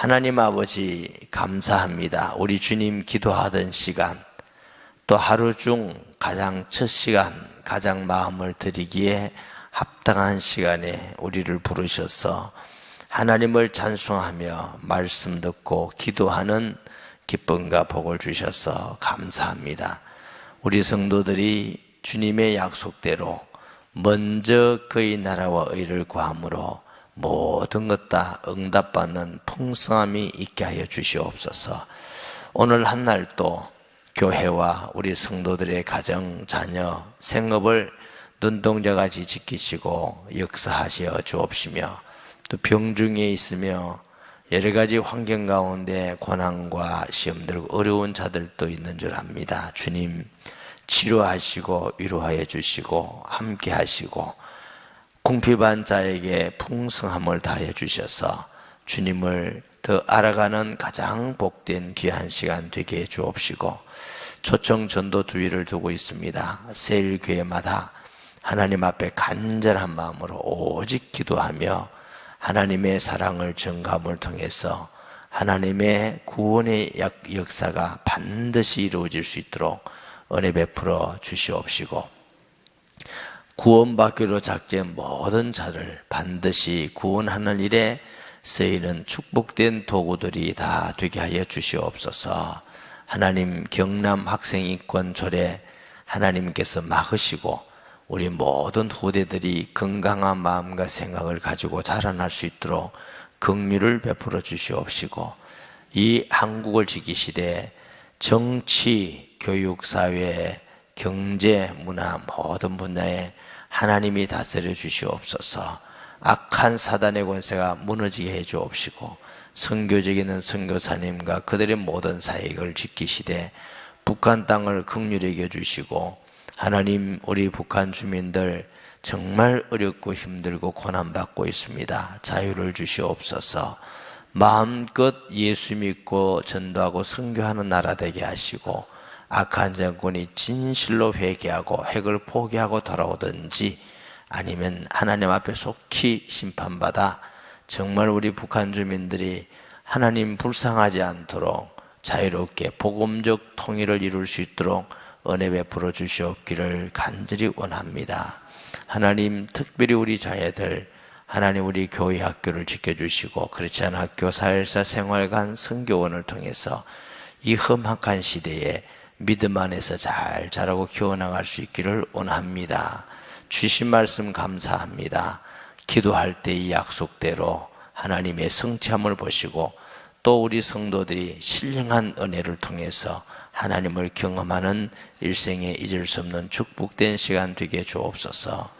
하나님 아버지 감사합니다. 우리 주님 기도하던 시간 또 하루 중 가장 첫 시간 가장 마음을 드리기에 합당한 시간에 우리를 부르셔서 하나님을 찬송하며 말씀 듣고 기도하는 기쁨과 복을 주셔서 감사합니다. 우리 성도들이 주님의 약속대로 먼저 그의 나라와 의를 구함으로 모든 것 다 응답받는 풍성함이 있게 하여 주시옵소서. 오늘 한 날도 교회와 우리 성도들의 가정, 자녀, 생업을 눈동자같이 지키시고 역사하시어 주옵시며 또 병중에 있으며 여러 가지 환경 가운데 고난과 시험들 어려운 자들도 있는 줄 압니다. 주님 치료하시고 위로하여 주시고 함께 하시고 궁핍한 자에게 풍성함을 다해 주셔서 주님을 더 알아가는 가장 복된 귀한 시간 되게 해 주옵시고 초청 전도 두위를 두고 있습니다. 세일 교회마다 하나님 앞에 간절한 마음으로 오직 기도하며 하나님의 사랑을 증감을 통해서 하나님의 구원의 약- 역사가 반드시 이루어질 수 있도록 은혜 베풀어 주시옵시고 구원받기로 작정한 모든 자를 반드시 구원하는 일에 쓰이는 축복된 도구들이 다 되게 하여 주시옵소서. 하나님 경남 학생인권 조례 하나님께서 막으시고 우리 모든 후대들이 건강한 마음과 생각을 가지고 자라날 수 있도록 긍휼을 베풀어 주시옵시고 이 한국을 지키시되 정치, 교육, 사회, 경제, 문화 모든 분야에 하나님이 다스려 주시옵소서. 악한 사단의 권세가 무너지게 해 주옵시고 선교적인 선교사님과 그들의 모든 사역을 지키시되 북한 땅을 극률히 여겨 주시고 하나님 우리 북한 주민들 정말 어렵고 힘들고 고난받고 있습니다. 자유를 주시옵소서. 마음껏 예수 믿고 전도하고 선교하는 나라 되게 하시고 악한 정권이 진실로 회개하고 핵을 포기하고 돌아오든지 아니면 하나님 앞에 속히 심판받아 정말 우리 북한 주민들이 하나님 불쌍하지 않도록 자유롭게 복음적 통일을 이룰 수 있도록 은혜 베풀어 주시옵기를 간절히 원합니다. 하나님 특별히 우리 자녀들 하나님 우리 교회 학교를 지켜주시고 크리스찬 학교 사회사 생활관 성교원을 통해서 이 험악한 시대에 믿음 안에서 잘 자라고 키워나갈 수 있기를 원합니다. 주신 말씀 감사합니다. 기도할 때 이 약속대로 하나님의 성취함을 보시고 또 우리 성도들이 신령한 은혜를 통해서 하나님을 경험하는 일생에 잊을 수 없는 축복된 시간 되게 주옵소서.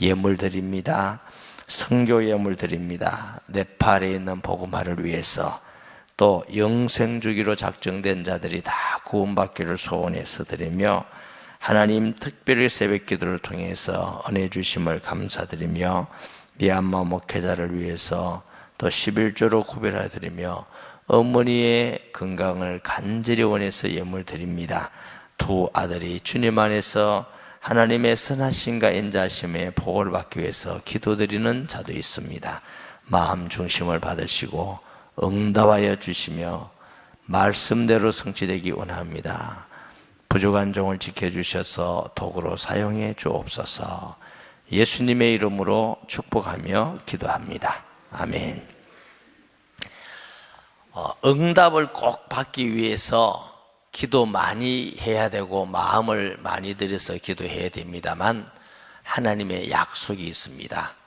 예물 드립니다. 성교 예물 드립니다. 네팔에 있는 복음화를 위해서 또 영생 주기로 작정된 자들이 다 구원받기를 소원해서 드리며 하나님 특별히 새벽 기도를 통해서 은혜 주심을 감사드리며 미얀마 목회자를 위해서 또 11조로 구별해 드리며 어머니의 건강을 간절히 원해서 예물 드립니다. 두 아들이 주님 안에서 하나님의 선하심과 인자심의 복을 받기 위해서 기도드리는 자도 있습니다. 마음 중심을 받으시고 응답하여 주시며 말씀대로 성취되기 원합니다. 부족한 종을 지켜주셔서 도구로 사용해 주옵소서 예수님의 이름으로 축복하며 기도합니다. 아멘. 어, 응답을 꼭 받기 위해서 기도 많이 해야 되고 마음을 많이 들여서 기도해야 됩니다만 하나님의 약속이 있습니다.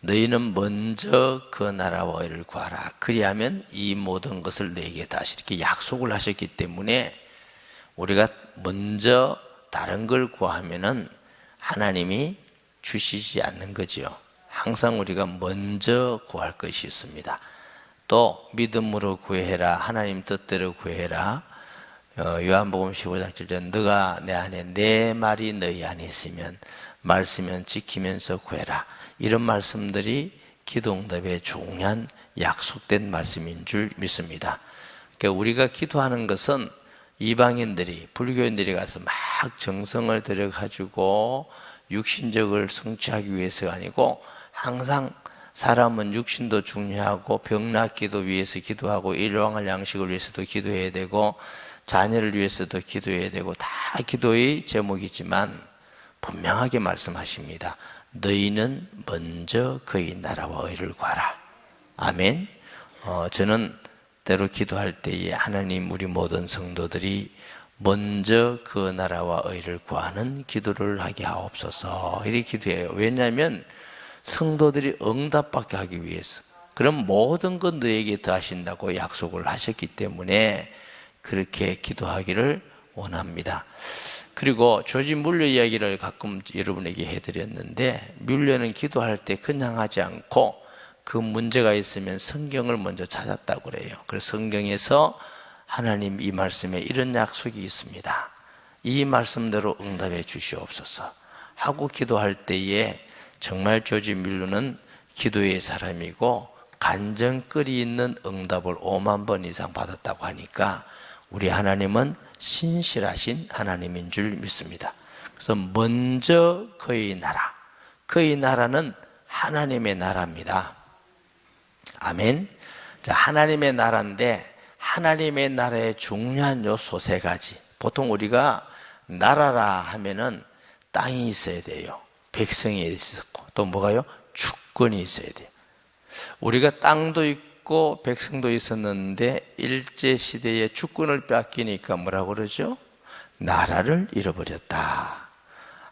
너희는 먼저 그 나라와 의를 구하라. 그리하면 이 모든 것을 너에게 다시 이렇게 약속을 하셨기 때문에 우리가 먼저 다른 걸 구하면은 하나님이 주시지 않는 거지요. 항상 우리가 먼저 구할 것이 있습니다. 또 믿음으로 구해라. 하나님 뜻대로 구해라. 어, 요한복음 15장 7절 너가 내 안에 내 말이 너희 안에 있으면 말씀면 지키면서 구해라. 이런 말씀들이 기도응답의 중요한 약속된 말씀인 줄 믿습니다. 그러니까 우리가 기도하는 것은 이방인들이 불교인들이 가서 막 정성을 들여 가지고 육신적을 성취하기 위해서가 아니고 항상 사람은 육신도 중요하고 병 낫기도 위해서 기도하고 일왕할 양식을 위해서도 기도해야 되고 자녀를 위해서도 기도해야 되고 다 기도의 제목이지만 분명하게 말씀하십니다. 너희는 먼저 그의 나라와 의를 구하라. 아멘. 어, 저는 때로 기도할 때에 하나님 우리 모든 성도들이 먼저 그 나라와 의를 구하는 기도를 하게 하옵소서. 이렇게 기도해요. 왜냐하면 성도들이 응답받게 하기 위해서. 그럼 모든 것 너에게 더하신다고 약속을 하셨기 때문에 그렇게 기도하기를 원합니다. 그리고 조지 물려 이야기를 가끔 여러분에게 해드렸는데 물려는 기도할 때 그냥 하지 않고 그 문제가 있으면 성경을 먼저 찾았다고 그래요. 그래서 성경에서 하나님 이 말씀에 이런 약속이 있습니다. 이 말씀대로 응답해 주시옵소서 하고 기도할 때에 정말 조지 밀루는 기도의 사람이고 간증거리 있는 응답을 5만 번 이상 받았다고 하니까 우리 하나님은 신실하신 하나님인 줄 믿습니다. 그래서 먼저 그의 나라, 그의 나라는 하나님의 나라입니다. 아멘. 자, 하나님의 나라인데 하나님의 나라의 중요한 요소 세 가지. 보통 우리가 나라라 하면은 땅이 있어야 돼요. 백성이 있었고 또 뭐가요? 주권이 있어야 돼요. 우리가 땅도 있고 백성도 있었는데 일제 시대에 주권을 뺏기니까 뭐라고 그러죠? 나라를 잃어버렸다.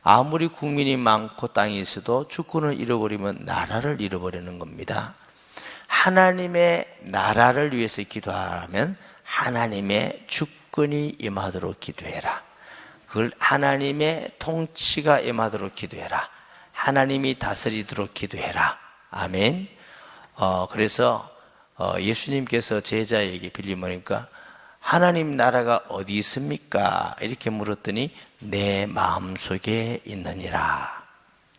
아무리 국민이 많고 땅이 있어도 주권을 잃어버리면 나라를 잃어버리는 겁니다. 하나님의 나라를 위해서 기도하면 하나님의 주권이 임하도록 기도해라. 그걸 하나님의 통치가 임하도록 기도해라. 하나님이 다스리도록 기도해라. 아멘. 어, 그래서 어, 예수님께서 제자에게 빌리모니까 하나님 나라가 어디 있습니까? 이렇게 물었더니 내 마음속에 있느니라.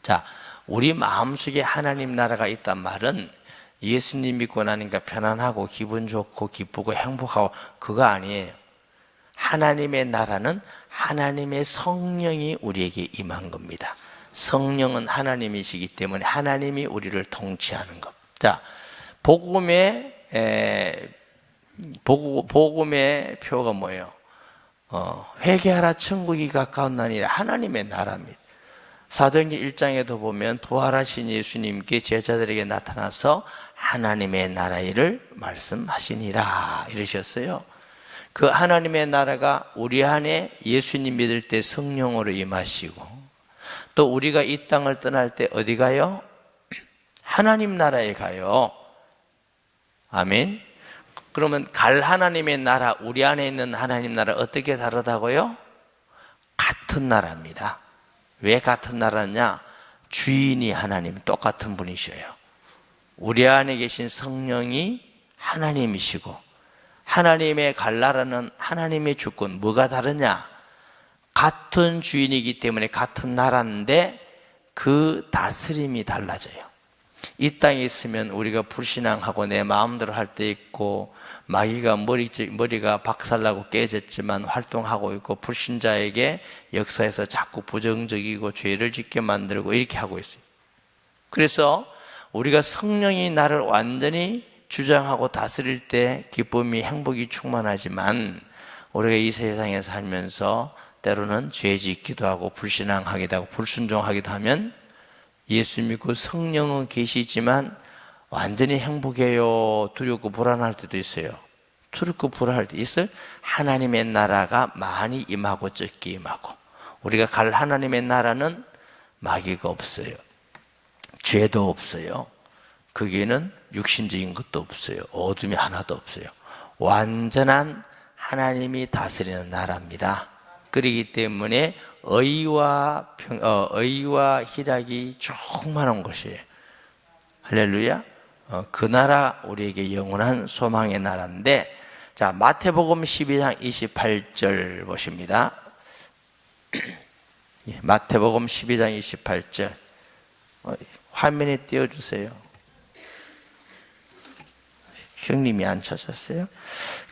자, 우리 마음속에 하나님 나라가 있단 말은 예수님 믿고 나니까 편안하고 기분 좋고 기쁘고 행복하고 그거 아니에요. 하나님의 나라는 하나님의 성령이 우리에게 임한 겁니다. 성령은 하나님이시기 때문에 하나님이 우리를 통치하는 것. 자, 복음의 에, 복음, 복음의 표가 뭐예요? 어, 회개하라 천국이 가까운 날이라 하나님의 나라입니다. 사도행전 1장에도 보면 부활하신 예수님께 제자들에게 나타나서 하나님의 나라를 말씀하시니라 이러셨어요. 그 하나님의 나라가 우리 안에 예수님 믿을 때 성령으로 임하시고 또 우리가 이 땅을 떠날 때 어디 가요? 하나님 나라에 가요. 아멘. 그러면 갈 하나님의 나라, 우리 안에 있는 하나님 나라 어떻게 다르다고요? 같은 나라입니다. 왜 같은 나라냐? 주인이 하나님 똑같은 분이셔요. 우리 안에 계신 성령이 하나님이시고 하나님의 갈 나라는 하나님의 주권 뭐가 다르냐? 같은 주인이기 때문에 같은 나라인데 그 다스림이 달라져요. 이 땅에 있으면 우리가 불신앙하고 내 마음대로 할 때 있고 마귀가 머리, 머리가 박살나고 깨졌지만 활동하고 있고 불신자에게 역사에서 자꾸 부정적이고 죄를 짓게 만들고 이렇게 하고 있어요. 그래서 우리가 성령이 나를 완전히 주장하고 다스릴 때 기쁨이 행복이 충만하지만 우리가 이 세상에 살면서 때로는 죄 짓기도 하고 불신앙하기도 하고 불순종하기도 하면 예수 믿고 성령은 계시지만 완전히 행복해요. 두렵고 불안할 때도 있어요. 두렵고 불안할 때 있어요. 하나님의 나라가 많이 임하고 적게 임하고 우리가 갈 하나님의 나라는 마귀가 없어요. 죄도 없어요. 거기에는 육신적인 것도 없어요. 어둠이 하나도 없어요. 완전한 하나님이 다스리는 나라입니다. 그러기 때문에 의와 평, 어, 의와 희락이 충만한 것이에요. 할렐루야. 어, 그 나라 우리에게 영원한 소망의 나라인데 자 마태복음 12장 28절 보십니다. 예, 마태복음 12장 28절 어, 화면에 띄워 주세요. 형님이 안 찾았어요?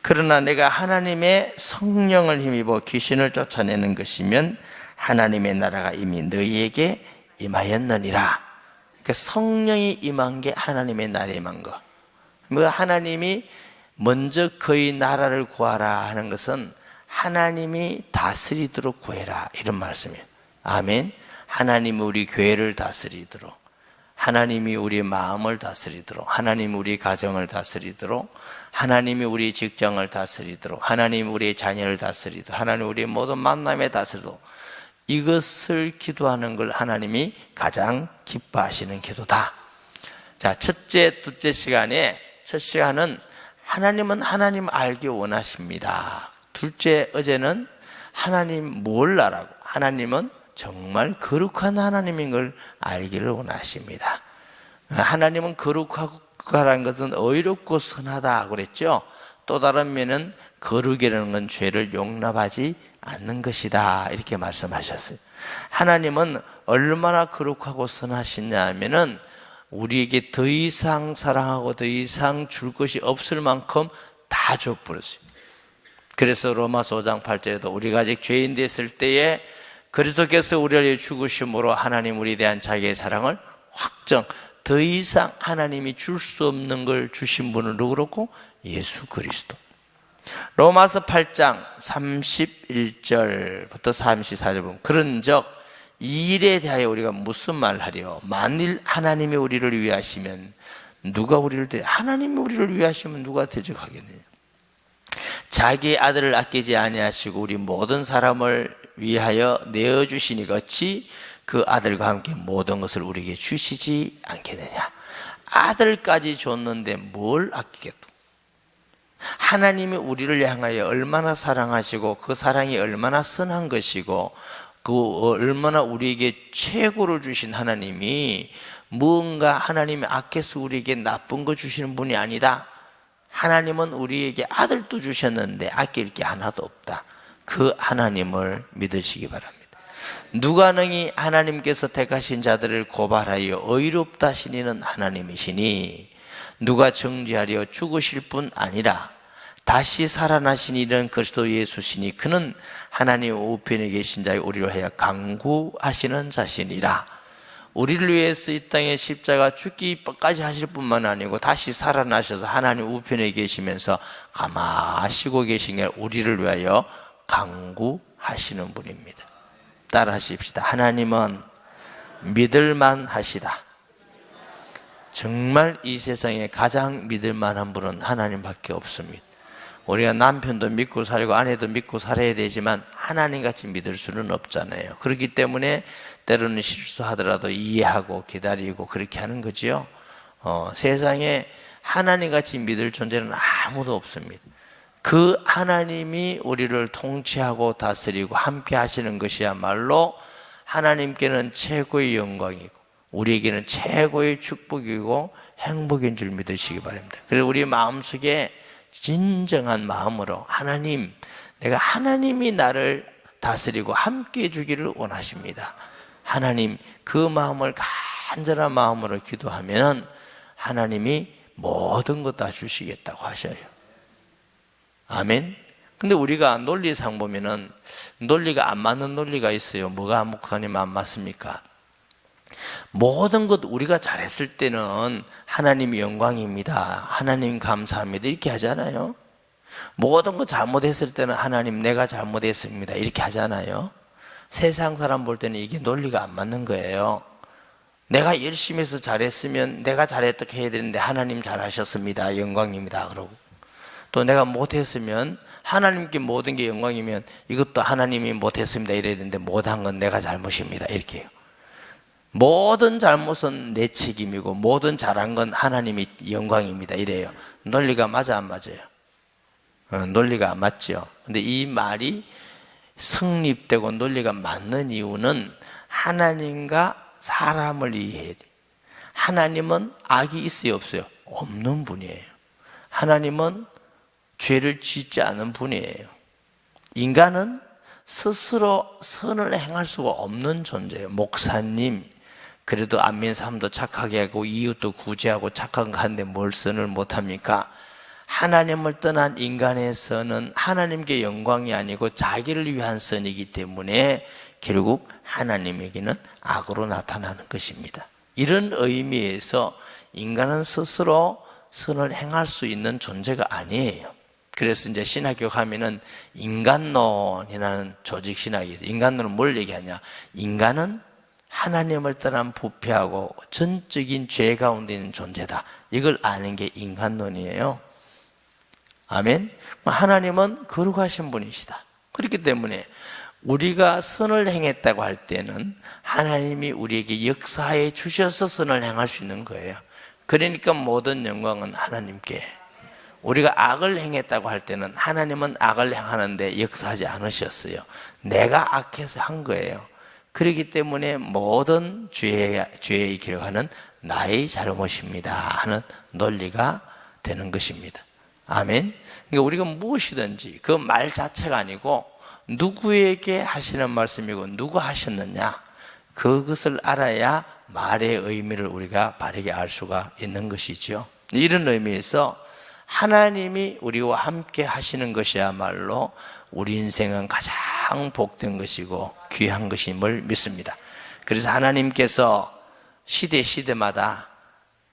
그러나 내가 하나님의 성령을 힘입어 귀신을 쫓아내는 것이면 하나님의 나라가 이미 너희에게 임하였느니라. 그러니까 성령이 임한 게 하나님의 나라에 임한 거. 뭐 하나님이 먼저 그의 나라를 구하라 하는 것은 하나님이 다스리도록 구해라 이런 말씀이에요. 아멘. 하나님이 우리 교회를 다스리도록 하나님이 우리 마음을 다스리도록 하나님이 우리 가정을 다스리도록 하나님이 우리 직장을 다스리도록 하나님이 우리 자녀를 다스리도록 하나님 우리 모든 만남에 다스리도록 이것을 기도하는 걸 하나님이 가장 기뻐하시는 기도다. 자, 첫째, 둘째 시간에 첫 시간은 하나님은 하나님 알기 원하십니다. 둘째 어제는 하나님 몰라라고 하나님은 정말 거룩한 하나님인 걸 알기를 원하십니다. 하나님은 거룩하다는 것은 의롭고 선하다 그랬죠. 또 다른 면은 거룩이라는 건 죄를 용납하지 않는 것이다 이렇게 말씀하셨어요. 하나님은 얼마나 거룩하고 선하시냐 하면은 우리에게 더 이상 사랑하고 더 이상 줄 것이 없을 만큼 다 줘버렸어요. 그래서 로마서 5장 8절에도 우리가 아직 죄인 됐을 때에 그리스도께서 우리를 죽으심으로 하나님 우리에 대한 자기의 사랑을 확정 더 이상 하나님이 줄 수 없는 걸 주신 분은 누구로고 예수 그리스도 로마서 8장 31절부터 34절 보면 그런적 이 일에 대하여 우리가 무슨 말하리요? 만일 하나님이 우리를 위하시면 누가 우리를 대 하나님이 우리를 위하시면 누가 대적하겠느냐? 자기 아들을 아끼지 아니하시고 우리 모든 사람을 위하여 내어 주시니 같이 그 아들과 함께 모든 것을 우리에게 주시지 않겠느냐? 아들까지 줬는데 뭘 아끼겠다 하나님이 우리를 향하여 얼마나 사랑하시고 그 사랑이 얼마나 선한 것이고 그 얼마나 우리에게 최고를 주신 하나님이 무언가 하나님이 아껴서 우리에게 나쁜 거 주시는 분이 아니다. 하나님은 우리에게 아들도 주셨는데 아낄 게 하나도 없다. 그 하나님을 믿으시기 바랍니다. 누가 능히 하나님께서 택하신 자들을 고발하여 의롭다 하시니는 하나님이시니 누가 정죄하려 죽으실 뿐 아니라 다시 살아나신 이는 그리스도 예수시니 그는 하나님 우편에 계신 자의 우리를 하여 강구하시는 자신이라 우리를 위해서 이 땅에 십자가 죽기까지 하실 뿐만 아니고 다시 살아나셔서 하나님 우편에 계시면서 가마시고 계신 게 우리를 위하여 강구하시는 분입니다. 따라 하십시다. 하나님은 믿을만 하시다. 정말 이 세상에 가장 믿을만한 분은 하나님밖에 없습니다. 우리가 남편도 믿고 살고 아내도 믿고 살아야 되지만 하나님 같이 믿을 수는 없잖아요. 그렇기 때문에 때로는 실수하더라도 이해하고 기다리고 그렇게 하는 거지요. 어, 세상에 하나님 같이 믿을 존재는 아무도 없습니다. 그 하나님이 우리를 통치하고 다스리고 함께 하시는 것이야말로 하나님께는 최고의 영광이고 우리에게는 최고의 축복이고 행복인 줄 믿으시기 바랍니다. 그래서 우리 마음속에 진정한 마음으로 하나님, 내가 하나님이 나를 다스리고 함께 해주기를 원하십니다. 하나님, 그 마음을 간절한 마음으로 기도하면 하나님이 모든 것 다 주시겠다고 하셔요. 아멘. 근데 우리가 논리상 보면은 논리가 안 맞는 논리가 있어요. 뭐가 목사님 안 맞습니까? 모든 것 우리가 잘했을 때는 하나님이 영광입니다. 하나님 감사합니다. 이렇게 하잖아요. 모든 것 잘못했을 때는 하나님 내가 잘못했습니다. 이렇게 하잖아요. 세상 사람 볼 때는 이게 논리가 안 맞는 거예요. 내가 열심히 해서 잘했으면 내가 잘했다고 해야 되는데 하나님 잘하셨습니다. 영광입니다. 그러고 또 내가 못했으면 하나님께 모든 게 영광이면 이것도 하나님이 못했습니다. 이래야 되는데 못한 건 내가 잘못입니다. 이렇게 해요. 모든 잘못은 내 책임이고 모든 잘한 건 하나님이 영광입니다. 이래요. 논리가 맞아 안 맞아요? 어, 논리가 안 맞죠. 근데 이 말이 성립되고 논리가 맞는 이유는 하나님과 사람을 이해해야 돼. 하나님은 악이 있어요, 없어요? 없는 분이에요. 하나님은 죄를 짓지 않은 분이에요. 인간은 스스로 선을 행할 수가 없는 존재예요. 목사님, 그래도 안민 사람도 착하게 하고 이웃도 구제하고 착한 거 하는데 뭘 선을 못합니까? 하나님을 떠난 인간의 선은 하나님께 영광이 아니고 자기를 위한 선이기 때문에 결국 하나님에게는 악으로 나타나는 것입니다. 이런 의미에서 인간은 스스로 선을 행할 수 있는 존재가 아니에요. 그래서 이제 신학교 하면은 인간론이라는 조직 신학이 있어요. 인간론은 뭘 얘기하냐? 인간은 하나님을 떠난 부패하고 전적인 죄 가운데 있는 존재다. 이걸 아는 게 인간론이에요. 아멘. 하나님은 거룩하신 분이시다. 그렇기 때문에 우리가 선을 행했다고 할 때는 하나님이 우리에게 역사해 주셔서 선을 행할 수 있는 거예요. 그러니까 모든 영광은 하나님께. 우리가 악을 행했다고 할 때는 하나님은 악을 행하는데 역사하지 않으셨어요. 내가 악해서 한 거예요. 그렇기 때문에 모든 죄의, 죄의 기록하는 나의 잘못입니다. 하는 논리가 되는 것입니다. 아멘. 그러니까 우리가 무엇이든지 그 말 자체가 아니고 누구에게 하시는 말씀이고 누가 하셨느냐 그것을 알아야 말의 의미를 우리가 바르게 알 수가 있는 것이죠. 이런 의미에서 하나님이 우리와 함께 하시는 것이야말로 우리 인생은 가장 복된 것이고 귀한 것임을 믿습니다. 그래서 하나님께서 시대 시대마다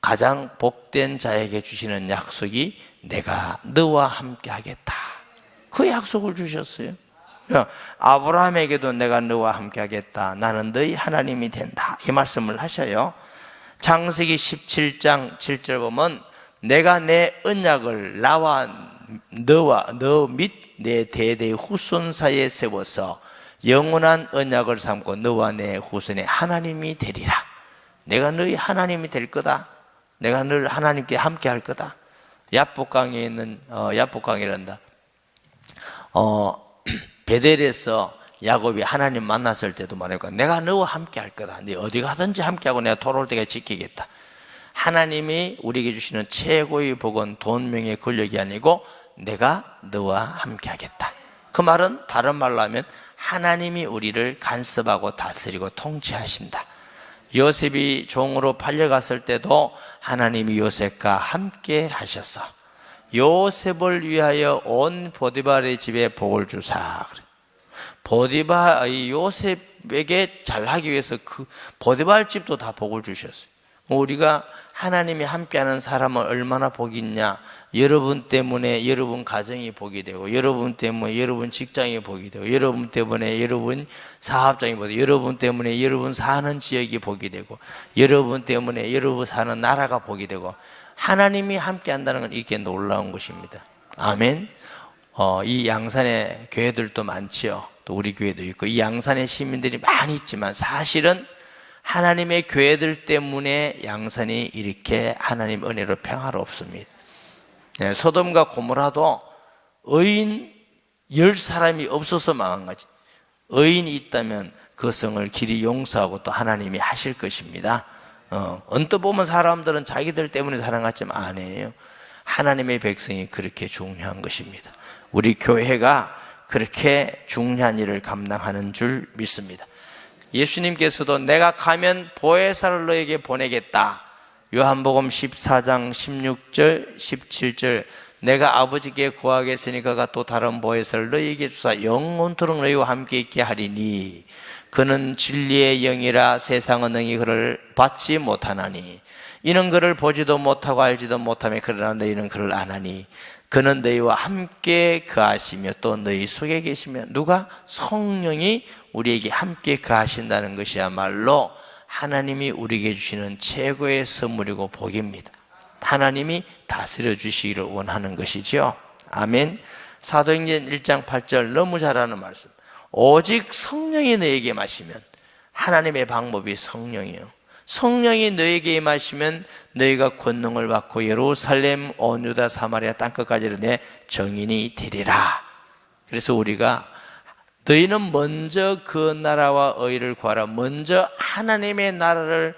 가장 복된 자에게 주시는 약속이 내가 너와 함께 하겠다. 그 약속을 주셨어요. 아브라함에게도 내가 너와 함께 하겠다. 나는 너희 하나님이 된다. 이 말씀을 하셔요. 창세기 17장 7절 보면 내가 내 언약을 나와 너와 너 및 내 대대 후손 사이에 세워서 영원한 언약을 삼고 너와 내 후손의 하나님이 되리라. 내가 너희 하나님이 될 거다. 내가 늘 하나님께 함께 할 거다. 야복강에 있는 어, 야복강이란다. 어, 베델에서 야곱이 하나님 만났을 때도 말했고 내가 너와 함께 할 거다. 네 어디 가든지 함께 하고 내가 돌아올 때까지 지키겠다. 하나님이 우리에게 주시는 최고의 복은 돈, 명예, 권력이 아니고 내가 너와 함께 하겠다. 그 말은 다른 말로 하면 하나님이 우리를 간섭하고 다스리고 통치하신다. 요셉이 종으로 팔려갔을 때도 하나님이 요셉과 함께 하셨어. 요셉을 위하여 온 보디발의 집에 복을 주사. 보디바 요셉에게 잘하기 위해서 그 보디발 집도 다 복을 주셨어요. 우리가 하나님이 함께하는 사람은 얼마나 복이 있냐. 여러분 때문에 여러분 가정이 복이 되고, 여러분 때문에 여러분 직장이 복이 되고, 여러분 때문에 여러분 사업장이 복이 되고, 여러분 때문에 여러분 사는 지역이 복이 되고, 여러분 때문에 여러분 사는 나라가 복이 되고, 하나님이 함께 한다는 건 이렇게 놀라운 것입니다. 아멘. 어, 이 양산의 교회들도 많지요. 또 우리 교회도 있고, 이 양산의 시민들이 많이 있지만 사실은 하나님의 교회들 때문에 양산이 이렇게 하나님 은혜로 평화롭습니다. 네, 소돔과 고모라도 의인 열 사람이 없어서 망한 거지. 의인이 있다면 그 성을 길이 용서하고 또 하나님이 하실 것입니다. 어, 언뜻 보면 사람들은 자기들 때문에 사랑하지만 아니에요. 하나님의 백성이 그렇게 중요한 것입니다. 우리 교회가 그렇게 중요한 일을 감당하는 줄 믿습니다. 예수님께서도 내가 가면 보혜사를 너에게 보내겠다. 요한복음 14장 16절 17절 내가 아버지께 구하겠으니 그가 또 다른 보혜사를 너에게 주사 영원토록 너희와 함께 있게 하리니 그는 진리의 영이라 세상은 능히 그를 받지 못하나니 이는 그를 보지도 못하고 알지도 못하며 그러나 너희는 그를 아나니 그는 너희와 함께 거하시며 또 너희 속에 계시며 누가 성령이 우리에게 함께 거하신다는 것이야말로 하나님이 우리에게 주시는 최고의 선물이고 복입니다. 하나님이 다스려 주시기를 원하는 것이죠. 아멘. 사도행전 1장 8절 너무 잘하는 말씀. 오직 성령이 너에게 마시면 하나님의 방법이 성령이요. 성령이 너에게 임하시면 너희가 권능을 받고 예루살렘, 온 유다, 사마리아 땅끝까지 내 정인이 되리라. 그래서 우리가 너희는 먼저 그 나라와 의를 구하라. 먼저 하나님의 나라를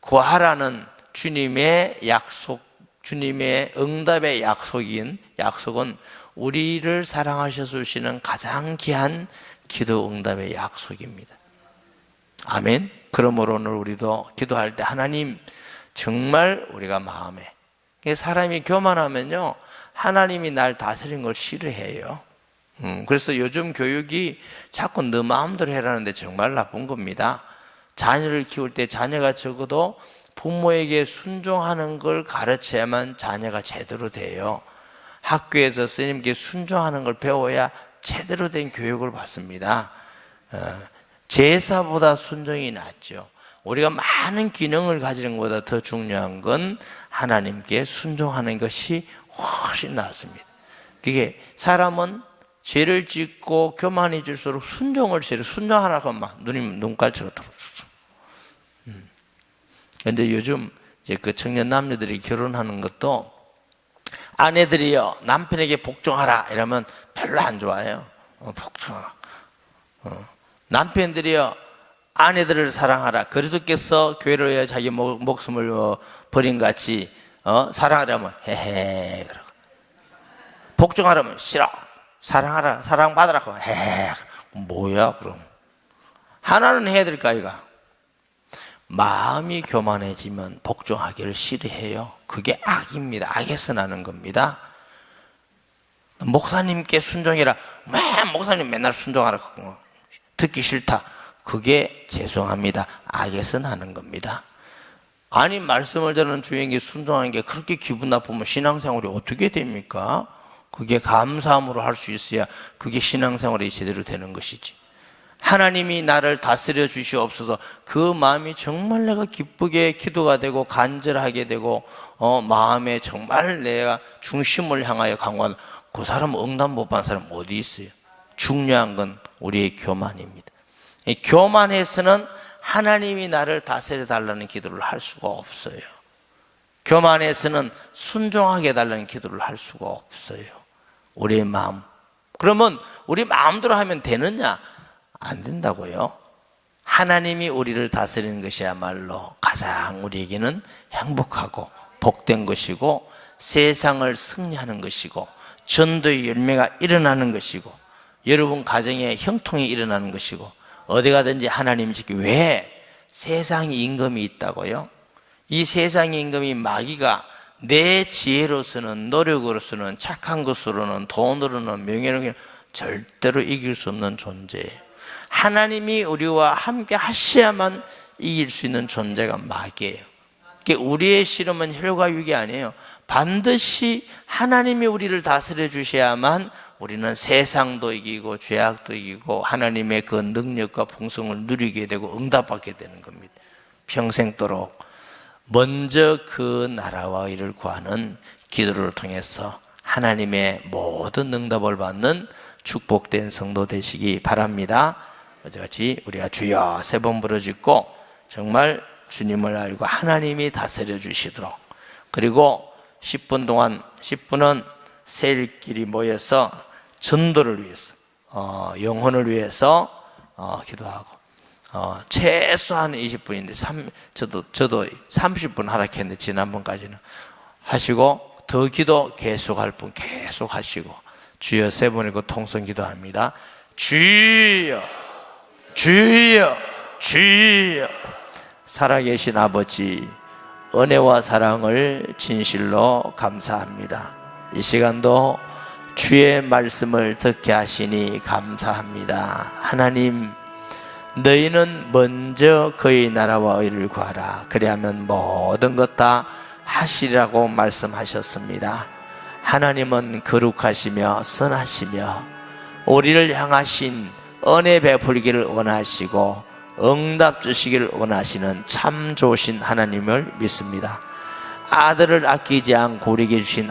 구하라는 주님의 약속, 주님의 응답의 약속인 약속은 우리를 사랑하셔서 주시는 가장 귀한 기도 응답의 약속입니다. 아멘. 그러므로 오늘 우리도 기도할 때 하나님 정말 우리가 마음에 사람이 교만하면요 하나님이 날 다스린 걸 싫어해요. 음, 그래서 요즘 교육이 자꾸 너 마음대로 해라는데 정말 나쁜 겁니다. 자녀를 키울 때 자녀가 적어도 부모에게 순종하는 걸 가르쳐야만 자녀가 제대로 돼요. 학교에서 스님께 순종하는 걸 배워야 제대로 된 교육을 받습니다. 어, 제사보다 순종이 낫죠. 우리가 많은 기능을 가지는 것보다 더 중요한 건 하나님께 순종하는 것이 훨씬 낫습니다. 그게 사람은 죄를 짓고 교만해질수록 순종을 죄를 순종하라고 막 눈이 눈깔처럼 들어졌어. 근데 요즘 이제 그 청년 남녀들이 결혼하는 것도 아내들이요 남편에게 복종하라 이러면 별로 안 좋아해요. 어, 복종하라. 어. 남편들이요 아내들을 사랑하라. 그리스도께서 교회를 위해 자기 목, 목숨을 어, 버린 같이 어, 사랑하라면 헤헤 그러고 복종하라면 싫어. 사랑하라 사랑받으라 헤헤 뭐야 그럼 하나는 해야 될까 이가 마음이 교만해지면 복종하기를 싫어해요. 그게 악입니다. 악에서 나는 겁니다. 목사님께 순종해라. 맨 목사님 맨날 순종하라. 듣기 싫다. 그게 죄송합니다. 악에서 나는 겁니다. 아니 말씀을 전하는 주인에게 순종하는 게 그렇게 기분 나쁘면 신앙생활이 어떻게 됩니까? 그게 감사함으로 할 수 있어야 그게 신앙생활이 제대로 되는 것이지. 하나님이 나를 다스려 주시옵소서 그 마음이 정말 내가 기쁘게 기도가 되고 간절하게 되고 어, 마음에 정말 내가 중심을 향하여 강구한 그 사람 응답 못 받은 사람 어디 있어요? 중요한 건 우리의 교만입니다. 이 교만해서는 하나님이 나를 다스려 달라는 기도를 할 수가 없어요. 교만해서는 순종하게 해달라는 기도를 할 수가 없어요. 우리의 마음. 그러면 우리 마음대로 하면 되느냐? 안 된다고요. 하나님이 우리를 다스리는 것이야말로 가장 우리에게는 행복하고 복된 것이고 세상을 승리하는 것이고 전도의 열매가 일어나는 것이고 여러분 가정에 형통이 일어나는 것이고 어디 가든지 하나님 지키 왜 세상에 임금이 있다고요? 이 세상의 임금이 마귀가 내 지혜로서는 노력으로서는 착한 것으로는 돈으로는 명예로는 절대로 이길 수 없는 존재예요. 하나님이 우리와 함께 하셔야만 이길 수 있는 존재가 마귀예요. 우리의 실험은 혈과 육이 아니에요. 반드시 하나님이 우리를 다스려 주셔야만 우리는 세상도 이기고 죄악도 이기고 하나님의 그 능력과 풍성을 누리게 되고 응답받게 되는 겁니다. 평생도록 먼저 그 나라와 이를 구하는 기도를 통해서 하나님의 모든 응답을 받는 축복된 성도 되시기 바랍니다. 어제같이 우리가 주여 세 번 부르짖고 정말 주님을 알고 하나님이 다스려 주시도록 그리고 10분 동안 10분은 세일끼리 모여서 전도를 위해서 어, 영혼을 위해서 어, 기도하고 어, 최소한 20분인데 3, 저도 저도 30분 하락했는데 지난번까지는 하시고 더 기도 계속할 분 계속 하시고 주여 세 번이고 통성 기도합니다. 주여 주여 주여 살아계신 아버지 은혜와 사랑을 진실로 감사합니다. 이 시간도 주의 말씀을 듣게 하시니 감사합니다. 하나님 너희는 먼저 그의 나라와 의를 구하라. 그리하면 모든 것 다 하시리라고 말씀하셨습니다. 하나님은 거룩하시며 선하시며 우리를 향하신 은혜 베풀기를 원하시고 응답 주시기를 원하시는 참 좋으신 하나님을 믿습니다. 아들을 아끼지 않고 우리에게 주신